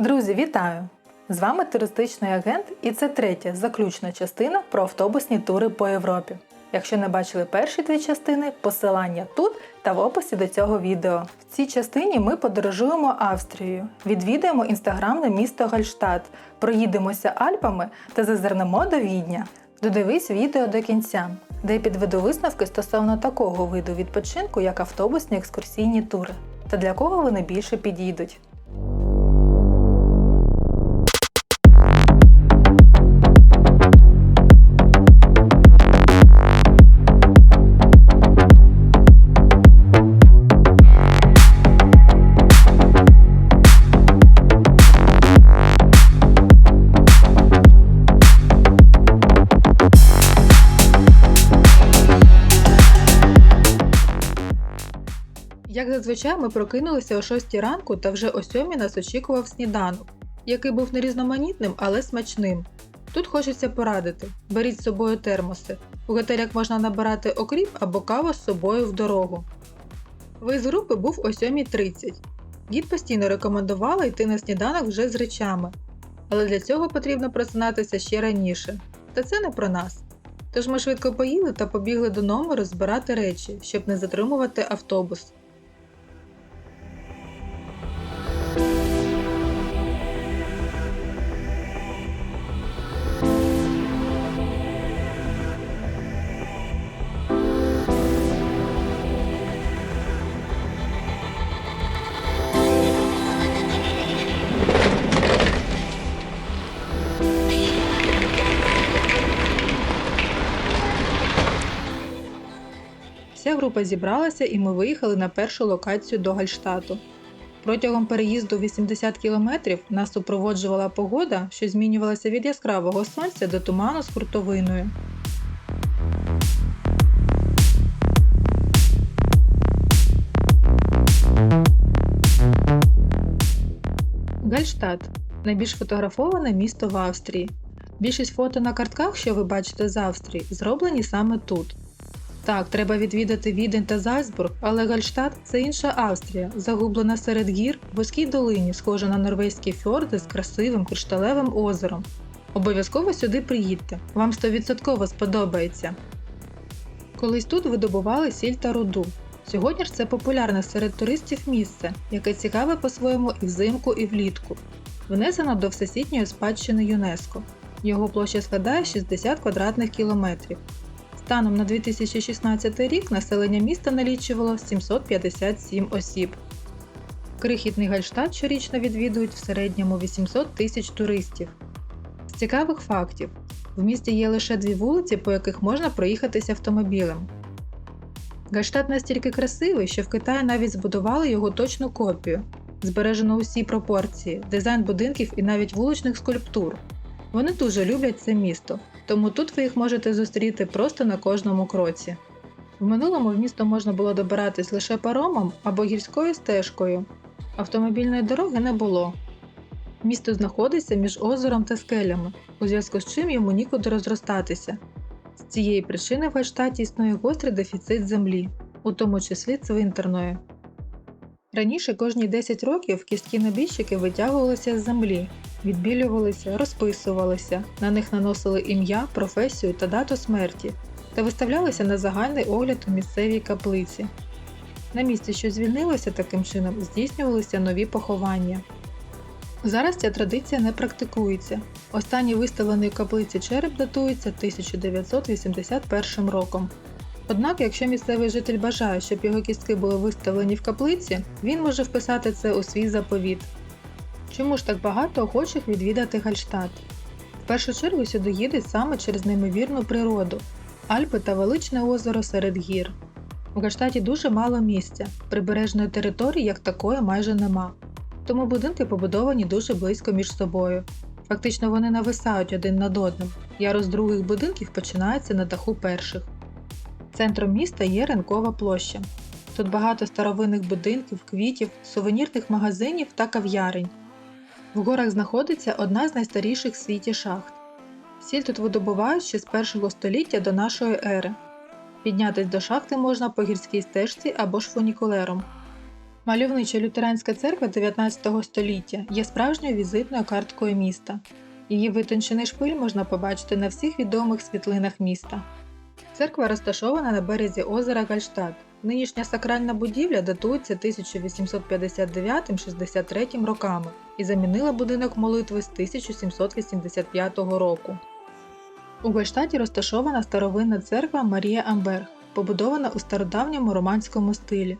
Друзі, вітаю! З вами туристичний агент, і це третя заключна частина про автобусні тури по Європі. Якщо не бачили перші дві частини, посилання тут та в описі до цього відео. В цій частині ми подорожуємо Австрією, відвідаємо інстаграмне місто Гальштадт, проїдемося Альпами та зазирнемо до Відня. Додивись відео до кінця, де підведу висновки стосовно такого виду відпочинку, як автобусні екскурсійні тури, та для кого вони більше підійдуть. Зазвичай, ми прокинулися о 6 ранку та вже о 7 нас очікував сніданок, який був не різноманітним, але смачним. Тут хочеться порадити: беріть з собою термоси. У готелях можна набирати окріп або каву з собою в дорогу. Виїзд групи був о 7.30. Гід постійно рекомендувала йти на сніданок вже з речами, але для цього потрібно просинатися ще раніше. Та це не про нас. Тож ми швидко поїли та побігли до номеру збирати речі, щоб не затримувати автобус. Група зібралася і ми виїхали на першу локацію до Гальштату. Протягом переїзду 80 кілометрів нас супроводжувала погода, що змінювалася від яскравого сонця до туману з хуртовиною. Гальштадт найбільш фотографоване місто в Австрії. Більшість фото на картках, що ви бачите з Австрії, зроблені саме тут. Так, треба відвідати Відень та Зальцбург, але Гальштадт це інша Австрія, загублена серед гір, в вузькій долині, схожа на норвезькі фьорди з красивим кришталевим озером. Обов'язково сюди приїдьте, вам 100% сподобається. Колись тут видобували сіль та руду. Сьогодні ж це популярне серед туристів місце, яке цікаве по-своєму і взимку, і влітку. Внесено до Всесвітньої спадщини ЮНЕСКО. Його площа складає 60 квадратних кілометрів. Станом на 2016 рік населення міста налічувало 757 осіб. Крихітний Гальштадт щорічно відвідують в середньому 800 тисяч туристів. З цікавих фактів: в місті є лише дві вулиці, по яких можна проїхатися автомобілем. Гальштадт настільки красивий, що в Китаї навіть збудували його точну копію. Збережено усі пропорції, дизайн будинків і навіть вуличних скульптур. Вони дуже люблять це місто, тому тут ви їх можете зустріти просто на кожному кроці. В минулому в місто можна було добиратись лише паромом або гірською стежкою. Автомобільної дороги не було. Місто знаходиться між озером та скелями, у зв'язку з чим йому нікуди розростатися. З цієї причини в Гальштаті існує гострий дефіцит землі, у тому числі цвинтарної. Раніше кожні 10 років кістки набіжчики витягувалися з землі, відбілювалися, розписувалися, на них наносили ім'я, професію та дату смерті та виставлялися на загальний огляд у місцевій каплиці. На місці, що звільнилося таким чином, здійснювалися нові поховання. Зараз ця традиція не практикується. Останній виставлений в каплиці череп датується 1981 роком. Однак, якщо місцевий житель бажає, щоб його кістки були виставлені в каплиці, він може вписати це у свій заповіт. Чому ж так багато охочих відвідати Гальштадт? В першу чергу сюди їдуть саме через неймовірну природу, Альпи та величне озеро серед гір. У Гальштаті дуже мало місця, прибережної території як такої майже нема, тому будинки побудовані дуже близько між собою. Фактично вони нависають один над одним. Ярус других будинків починається на даху перших. Центром міста є ринкова площа. Тут багато старовинних будинків, квітів, сувенірних магазинів та кав'ярень. В горах знаходиться одна з найстаріших в світі шахт. Сіль тут видобувають ще з першого століття до нашої ери. Піднятись до шахти можна по гірській стежці або ж фунікулером. Мальовнича лютеранська церква 19 століття є справжньою візитною карткою міста. Її витончений шпиль можна побачити на всіх відомих світлинах міста. Церква розташована на березі озера Гальштадт. Нинішня сакральна будівля датується 1859-63 роками і замінила будинок молитви з 1785 року. У Гольштаті розташована старовинна церква Марія Амберг, побудована у стародавньому романському стилі.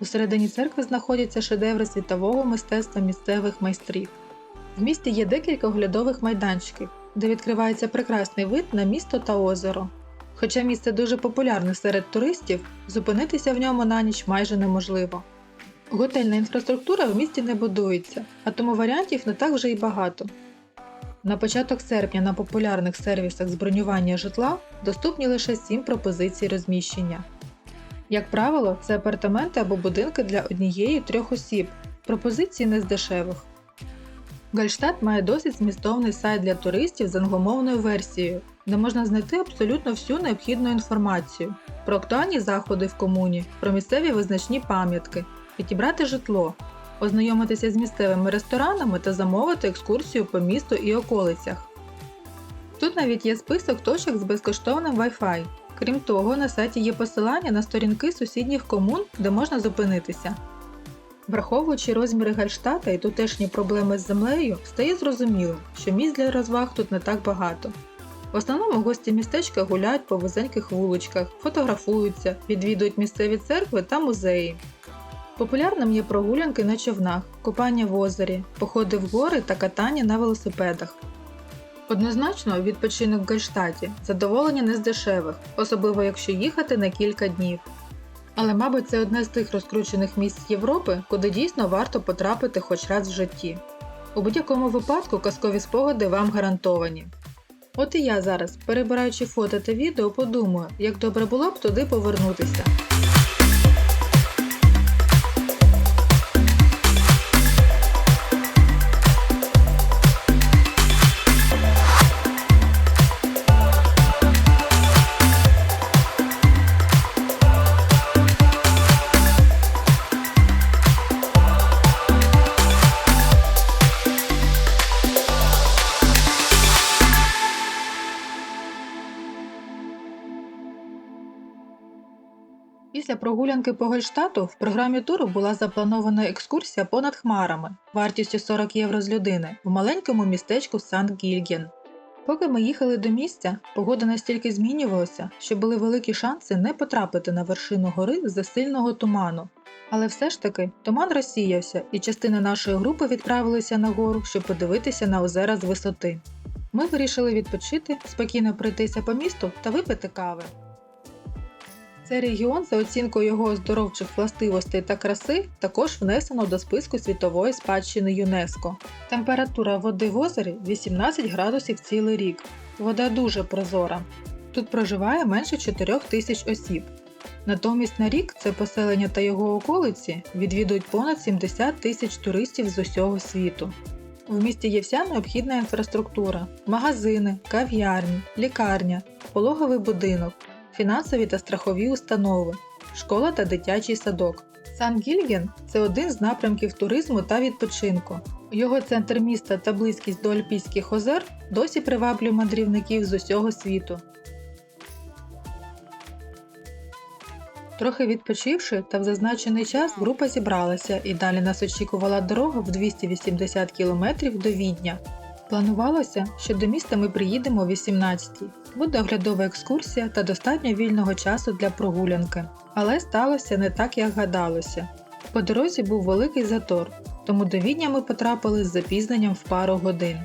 Усередині церкви знаходяться шедеври світового мистецтва місцевих майстрів. В місті є декілька оглядових майданчиків, де відкривається прекрасний вид на місто та озеро. Хоча місце дуже популярне серед туристів, зупинитися в ньому на ніч майже неможливо. Готельна інфраструктура в місті не будується, а тому варіантів не так вже й багато. На початок серпня на популярних сервісах з бронювання житла доступні лише 7 пропозицій розміщення. Як правило, це апартаменти або будинки для однієї трьох осіб, пропозиції не з дешевих. Гальштадт має досить змістовний сайт для туристів з англомовною версією, де можна знайти абсолютно всю необхідну інформацію про актуальні заходи в комуні, про місцеві визначні пам'ятки, підібрати житло, ознайомитися з місцевими ресторанами та замовити екскурсію по місту і околицях. Тут навіть є список точок з безкоштовним Wi-Fi. Крім того, на сайті є посилання на сторінки сусідніх комун, де можна зупинитися. Враховуючи розміри Гальштата і тутешні проблеми з землею, стає зрозуміло, що місць для розваг тут не так багато. В основному гості містечка гуляють по вузеньких вуличках, фотографуються, відвідують місцеві церкви та музеї. Популярним є прогулянки на човнах, купання в озері, походи в гори та катання на велосипедах. Однозначно, відпочинок в Гальштаті задоволення не з дешевих, особливо якщо їхати на кілька днів. Але, мабуть, це одне з тих розкручених місць Європи, куди дійсно варто потрапити хоч раз в житті. У будь-якому випадку казкові спогади вам гарантовані. От і я зараз, перебираючи фото та відео, подумаю, як добре було б туди повернутися. Після прогулянки по Гольштату в програмі туру була запланована екскурсія понад хмарами вартістю 40 євро з людини в маленькому містечку Санкт Гільген. Поки ми їхали до місця, погода настільки змінювалася, що були великі шанси не потрапити на вершину гори з-за сильного туману. Але все ж таки туман розсіявся, і частина нашої групи відправилася на гору, щоб подивитися на озера з висоти. Ми вирішили відпочити, спокійно пройтися по місту та випити кави. Цей регіон за оцінкою його оздоровчих властивостей та краси також внесено до списку світової спадщини ЮНЕСКО. Температура води в озері 18 градусів цілий рік. Вода дуже прозора. Тут проживає менше 4 тисяч осіб. Натомість на рік це поселення та його околиці відвідують понад 70 тисяч туристів з усього світу. В місті є вся необхідна інфраструктура: магазини, кав'ярні, лікарня, пологовий будинок, фінансові та страхові установи, школа та дитячий садок. Сан Гільген це один з напрямків туризму та відпочинку. Його центр міста та близькість до Альпійських озер досі приваблює мандрівників з усього світу. Трохи відпочивши та в зазначений час група зібралася і далі нас очікувала дорога в 280 км до Відня. Планувалося, що до міста ми приїдемо о 18-й. Буде оглядова екскурсія та достатньо вільного часу для прогулянки. Але сталося не так, як гадалося. По дорозі був великий затор, тому до Відня ми потрапили з запізненням в пару годин.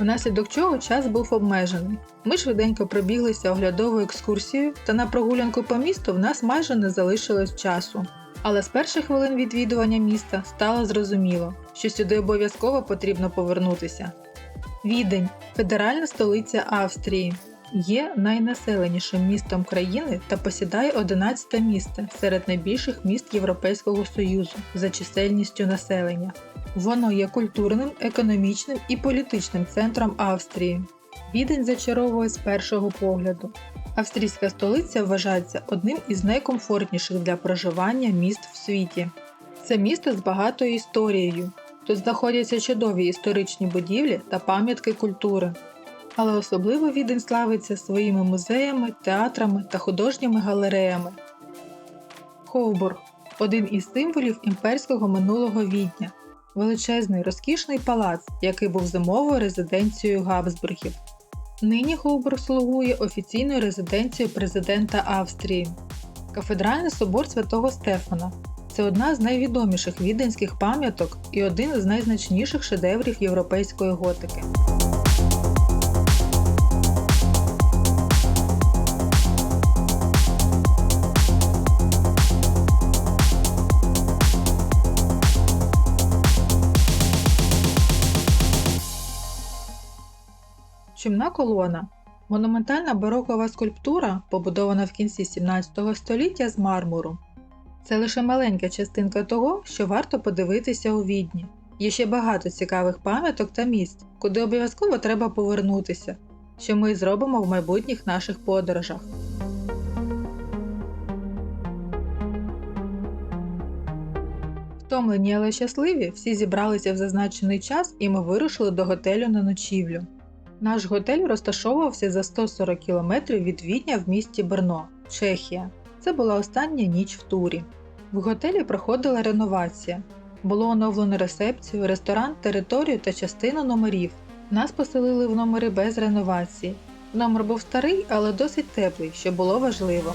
Внаслідок чого час був обмежений. Ми швиденько пробіглися оглядовою екскурсією, та на прогулянку по місту в нас майже не залишилось часу. Але з перших хвилин відвідування міста стало зрозуміло, що сюди обов'язково потрібно повернутися. Відень федеральна столиця Австрії. Є найнаселенішим містом країни та посідає 11 місце серед найбільших міст Європейського Союзу за чисельністю населення. Воно є культурним, економічним і політичним центром Австрії. Відень зачаровує з першого погляду. Австрійська столиця вважається одним із найкомфортніших для проживання міст в світі. Це місто з багатою історією. Тут знаходяться чудові історичні будівлі та пам'ятки культури. Але особливо Відень славиться своїми музеями, театрами та художніми галереями. Ховбург один із символів імперського минулого відня, величезний розкішний палац, який був зимовою резиденцією Габсбургів. Нині Ховбург слугує офіційною резиденцією президента Австрії. Кафедральний собор святого Стефана це одна з найвідоміших віденських пам'яток і один з найзначніших шедеврів європейської готики. Чумна колона монументальна барокова скульптура, побудована в кінці 17 століття з мармуру. Це лише маленька частинка того, що варто подивитися у відні. Є ще багато цікавих пам'яток та місць, куди обов'язково треба повернутися, що ми зробимо в майбутніх наших подорожах. Втомлені, але щасливі, всі зібралися в зазначений час і ми вирушили до готелю на ночівлю. Наш готель розташовувався за 140 км від Відня в місті Брно, Чехія. Це була остання ніч в турі. В готелі проходила реновація. Було оновлено ресепцію, ресторан, територію та частину номерів. Нас поселили в номери без реновації. Номер був старий, але досить теплий, що було важливо.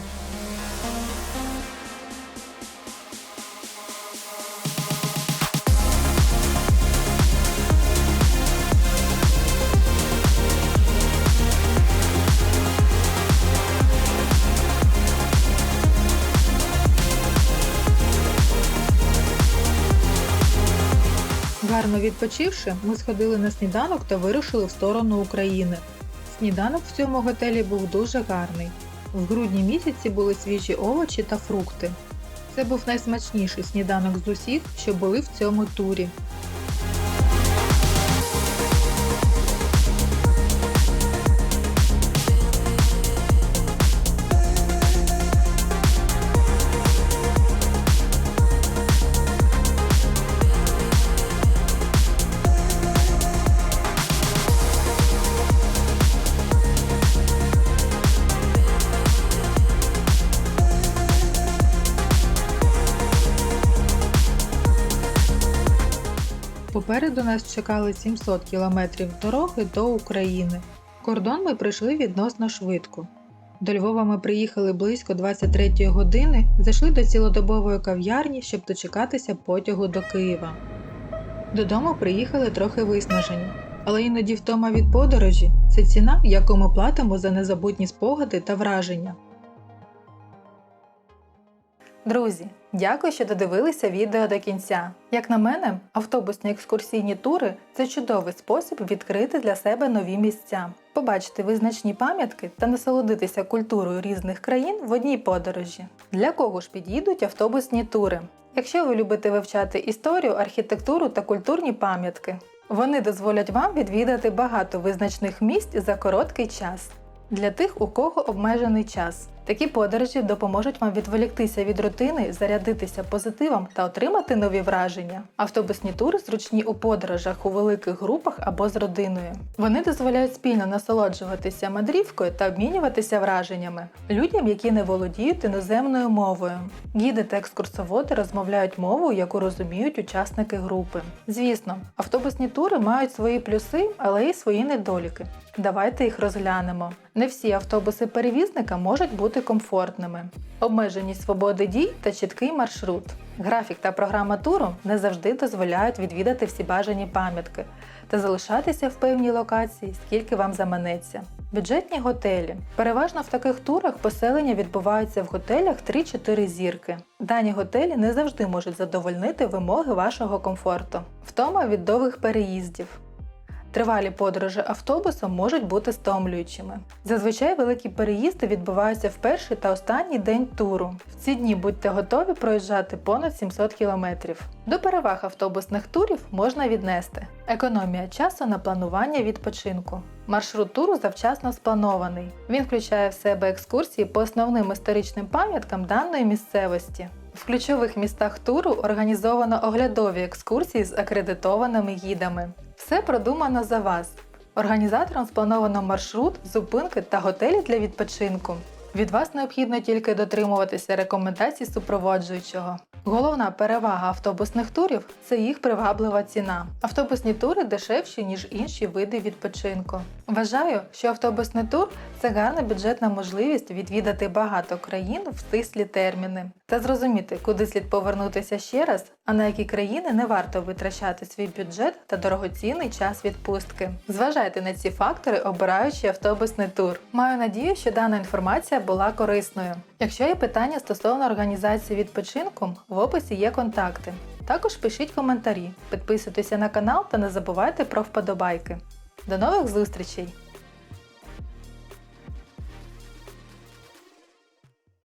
Гарно відпочивши, ми сходили на сніданок та вирушили в сторону України. Сніданок в цьому готелі був дуже гарний. В грудні місяці були свіжі овочі та фрукти. Це був найсмачніший сніданок з усіх, що були в цьому турі. Попереду нас чекали 700 кілометрів дороги до України. Кордон ми пройшли відносно швидко. До Львова ми приїхали близько 23 години, зайшли до цілодобової кав'ярні, щоб дочекатися потягу до Києва. Додому приїхали трохи виснажені, але іноді втома від подорожі це ціна, яку ми платимо за незабутні спогади та враження. Друзі, дякую, що додивилися відео до кінця. Як на мене, автобусні екскурсійні тури це чудовий спосіб відкрити для себе нові місця, побачити визначні пам'ятки та насолодитися культурою різних країн в одній подорожі. Для кого ж підійдуть автобусні тури? Якщо ви любите вивчати історію, архітектуру та культурні пам'ятки, вони дозволять вам відвідати багато визначних місць за короткий час. Для тих, у кого обмежений час. Такі подорожі допоможуть вам відволіктися від рутини, зарядитися позитивом та отримати нові враження. Автобусні тури зручні у подорожах у великих групах або з родиною. Вони дозволяють спільно насолоджуватися мандрівкою та обмінюватися враженнями людям, які не володіють іноземною мовою. Гіди та екскурсоводи розмовляють мовою, яку розуміють учасники групи. Звісно, автобусні тури мають свої плюси, але й свої недоліки. Давайте їх розглянемо. Не всі автобуси перевізника можуть бути комфортними. Обмеженість свободи дій та чіткий маршрут. Графік та програма туру не завжди дозволяють відвідати всі бажані пам'ятки та залишатися в певній локації, скільки вам заманеться. Бюджетні готелі. Переважно в таких турах поселення відбуваються в готелях 3-4 зірки. Дані готелі не завжди можуть задовольнити вимоги вашого комфорту. Втома від довгих переїздів. Тривалі подорожі автобусом можуть бути стомлюючими. Зазвичай великі переїзди відбуваються в перший та останній день туру. В ці дні будьте готові проїжджати понад 700 кілометрів. До переваг автобусних турів можна віднести економія часу на планування відпочинку. Маршрут туру завчасно спланований. Він включає в себе екскурсії по основним історичним пам'яткам даної місцевості. В ключових містах туру організовано оглядові екскурсії з акредитованими гідами. Все продумано за вас. Організатором сплановано маршрут, зупинки та готелі для відпочинку. Від вас необхідно тільки дотримуватися рекомендацій супроводжуючого. Головна перевага автобусних турів це їх приваблива ціна. Автобусні тури дешевші, ніж інші види відпочинку. Вважаю, що автобусний тур це гарна бюджетна можливість відвідати багато країн в стислі терміни та зрозуміти, куди слід повернутися ще раз, а на які країни не варто витрачати свій бюджет та дорогоцінний час відпустки. Зважайте на ці фактори, обираючи автобусний тур. Маю надію, що дана інформація була корисною. Якщо є питання стосовно організації відпочинку, в описі є контакти. Також пишіть коментарі, підписуйтеся на канал та не забувайте про вподобайки. До нових зустрічей!